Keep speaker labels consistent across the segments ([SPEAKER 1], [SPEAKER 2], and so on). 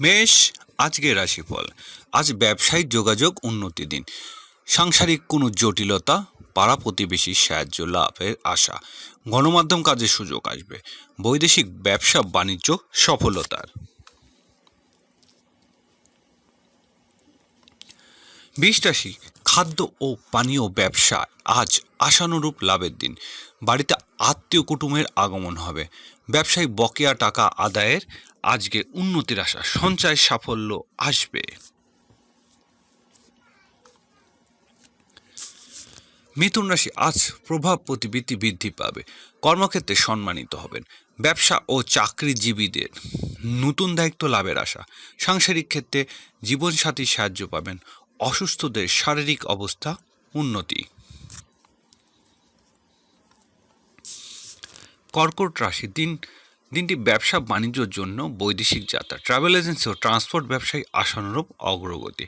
[SPEAKER 1] মেষ আজকে রাশিফল। আজ ব্যবসায়িক যোগাযোগ উন্নতি দিন। সাংসারিক কোনো জটিলতা, পাড়া প্রতিবেশীর সাহায্য, লাভের আশা, গণমাধ্যম কাজের সুযোগ আসবে। বৈদেশিক ব্যবসা বাণিজ্য সফলতার। বিশ রাশি, খাদ্য ও পানীয় ব্যবসা আজ আশানুরূপ লাভের দিন। বাড়িতে আত্মীয় কুটুমের আগমন হবে। ব্যবসায়িক বকেয়া টাকা আদায়ের আজকে উন্নতির আশা, সঞ্চয় সাফল্য আসবে। মিথুন রাশি, আজ প্রভাব প্রতিবৃত্তি বৃদ্ধি পাবে। কর্মক্ষেত্রে সম্মানিত হবেন। ব্যবসা ও চাকরিজীবীদের নতুন দায়িত্ব লাভের আশা। সাংসারিক ক্ষেত্রে জীবনসাথী সাহায্য পাবেন। অসুস্থদের শারীরিক অবস্থা উন্নতি। কর্কট রাশি দিন দিনটি ব্যবসা বাণিজ্যর জন্য বৈদেশিক যাত্রা ট্রাভেল এজেন্সি ও ট্রান্সপোর্ট ব্যবসায়ী আশানুরূপ অগ্রগতি।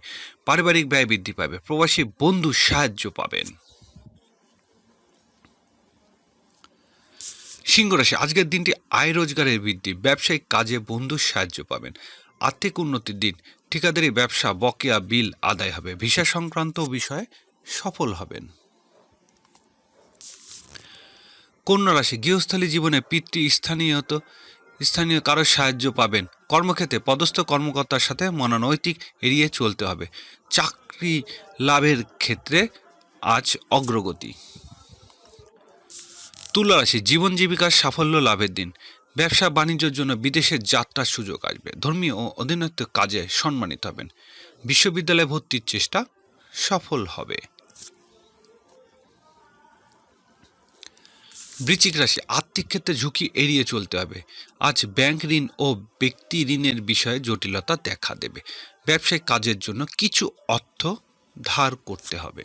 [SPEAKER 1] পারিবারিক ব্যয় বৃদ্ধি পাবে, প্রবাসী বন্ধু সাহায্য পাবেন। সিংহ রাশি, আজকের দিনটি আয় রোজগারের বৃদ্ধি, ব্যবসায়িক কাজে বন্ধুর সাহায্য পাবেন। আর্থিক উন্নতির দিন, ঠিকাদারি, ব্যবসা, বকেয়া বিল আদায় হবে। ভিসা সংক্রান্ত বিষয়ে সফল হবেন। কন্যা রাশি, গৃহস্থলী জীবনে পিতৃ স্থানীয়ত স্থানীয় কারোর সাহায্য পাবেন। কর্মক্ষেত্রে পদস্থ কর্মকর্তার সাথে মনোনৈতিক এড়িয়ে চলতে হবে। চাকরি লাভের ক্ষেত্রে আজ অগ্রগতি। তুলা রাশি, জীবন জীবিকার সাফল্য লাভের দিন। ব্যবসা বাণিজ্যের জন্য বিদেশের যাত্রার সুযোগ আসবে। ধর্মীয় ও অধীনত্ব কাজে সম্মানিত হবেন। বিশ্ববিদ্যালয়ে ভর্তির চেষ্টা সফল হবে। বৃশ্চিক রাশি, আর্থিক ক্ষেত্রে ঝুঁকি এড়িয়ে চলতে হবে। আজ ব্যাংক ঋণ ও ব্যক্তি ঋণের বিষয়ে জটিলতা দেখা দেবে। ব্যবসায়িক কাজের জন্য কিছু অর্থ ধার করতে হবে।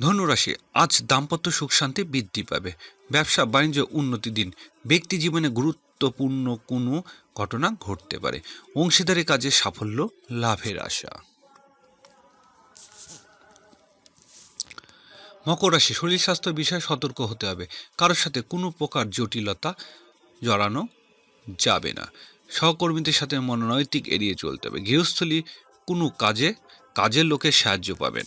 [SPEAKER 1] ধনুরাশি, আজ দাম্পত্য সুখ শান্তি বৃদ্ধি পাবে। ব্যবসা, বাণিজ্য, উন্নতি দিন। ব্যক্তি জীবনে গুরুত্বপূর্ণ কোনো ঘটনা ঘটতে পারে। অংশীদারি কাজে সাফল্য, লাভের আশা। মকর রাশি, শরীর স্বাস্থ্য বিষয়ে সতর্ক হতে হবে। কারোর সাথে কোনো প্রকার জটিলতা জড়ানো যাবে না। সহকর্মীদের সাথে মনোনৈতিক এড়িয়ে চলতে হবে। গৃহস্থলী কোনো কাজে, কাজের লোকের সাহায্য পাবেন।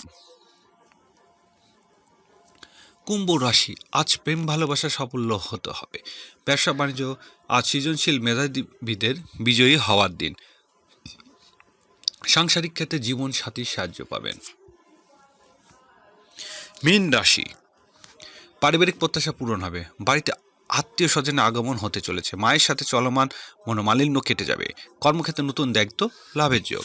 [SPEAKER 1] কুম্ভ রাশি, আজ প্রেম, ভালোবাসা, সাফল্য হতে হবে। ব্যবসা, বাণিজ্য, আজ সৃজনশীল মেধাবীদের বিজয়ী হওয়ার দিন। সাংসারিক ক্ষেত্রে জীবন সাথীর সাহায্য পাবেন। মীন রাশি। পারিবারিক প্রত্যাশা পূরণ হবে। বাড়িতে আত্মীয় স্বজনে আগমন হতে চলেছে। মায়ের সাথে চলমান মনোমালিন্য কেটে যাবে। কর্মক্ষেত্রে নতুন দায়িত্ব, লাভের যোগ।